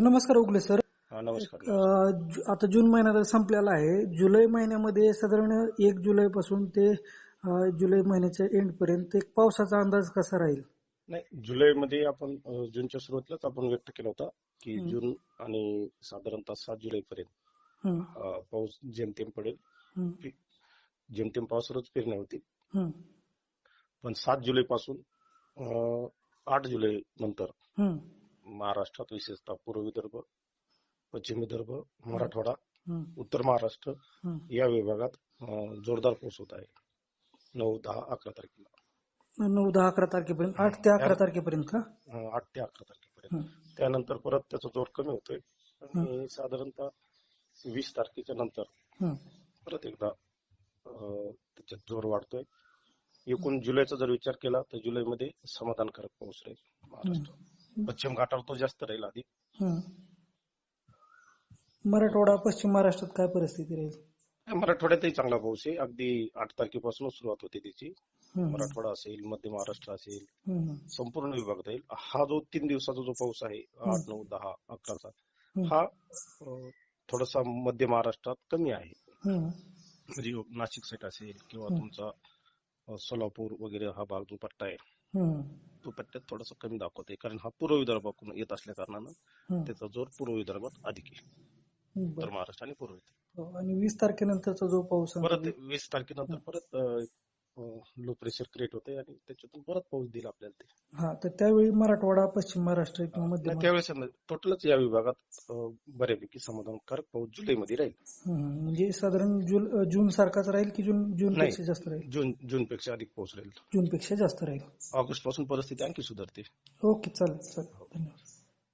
नमस्कार उगले सर. नमस्कार आता जून महिना तर संपलेला आहे. जुलै महिन्यामध्ये साधारण एक जुलै पासून ते जुलै महिन्याच्या एंड पर्यंत एक पावसाचा अंदाज कसा राहील? नाही जुलैमध्ये आपण अ, जूनच्या सुरुवातीलाच आपण व्यक्त केला होता की. जून आणि साधारणतः सात जुलै पर्यंत पाऊस जेमतेम पडेल. जेमतेम पावसावरच पेरणी होती हं, पण सात जुलै पासून आठ जुलै नंतर महाराष्ट्रात विशेषतः पूर्व विदर्भ पश्चिम विदर्भ मराठवाडा उत्तर महाराष्ट्र. या विभागात जोरदार पाऊस होत आहे. नऊ दहा अकरा तारखेला. नऊ दहा अकरा तारखेपर्यंत आठ ते अकरा तारखेपर्यंत का? आठ ते अकरा तारखेपर्यंत. त्यानंतर परत त्याचा जोर कमी होतोय. आणि साधारणतः वीस तारखेच्या नंतर परत एकदा त्याच्यात जोर वाढतोय. एकूण जुलैचा जर विचार केला तर जुलैमध्ये समाधानकारक पाऊस राहील महाराष्ट्र पश्चिम घाटावर तो जास्त राहील आधी. मराठवाडा पश्चिम महाराष्ट्रात काय परिस्थिती राहील? मराठवाड्यातही चांगला पाऊस आहे. अगदी आठ तारखेपासून सुरुवात होते त्याची. हं, मराठवाडा असेल मध्य महाराष्ट्र असेल संपूर्ण विभागात येईल हा जो तीन दिवसाचा जो पाऊस आहे आठ नऊ दहा अकराचा हं, थोडासा मध्य महाराष्ट्रात कमी आहे. म्हणजे नाशिक साईड असेल किंवा. तुमचा सोलापूर वगैरे हा भाग जो पट्टा आहे. तो पट्ट्यात थोडासा कमी दाखवते कारण हा पूर्व विदर्भाकडून येत असल्या कारणानं. त्याचा जोर पूर्व विदर्भात अधिक आहे. उत्तर महाराष्ट्र आणि पूर्व हो, आणि वीस तारखेनंतरचा जो पाऊस परत वीस तारखेनंतर परत लो प्रेशर क्रिएट होते आणि त्याच्यातून परत पाऊस देईल आपल्याला ते. हा तर त्यावेळी मराठवाडा पश्चिम महाराष्ट्र किंवा मध्य त्यावेळेस टोटलच या विभागात बऱ्यापैकी समाधानकारक पाऊस जुलैमध्ये राहील. हं, म्हणजे साधारण जून जून सारखाच राहील की जून जून. पेक्षा जास्त राहील? जून जून पेक्षा अधिक पाऊस राहील. जून पेक्षा जास्त राहील. ऑगस्टपासून परिस्थिती आणखी सुधारते. ओके चालेल चालेल. धन्यवाद.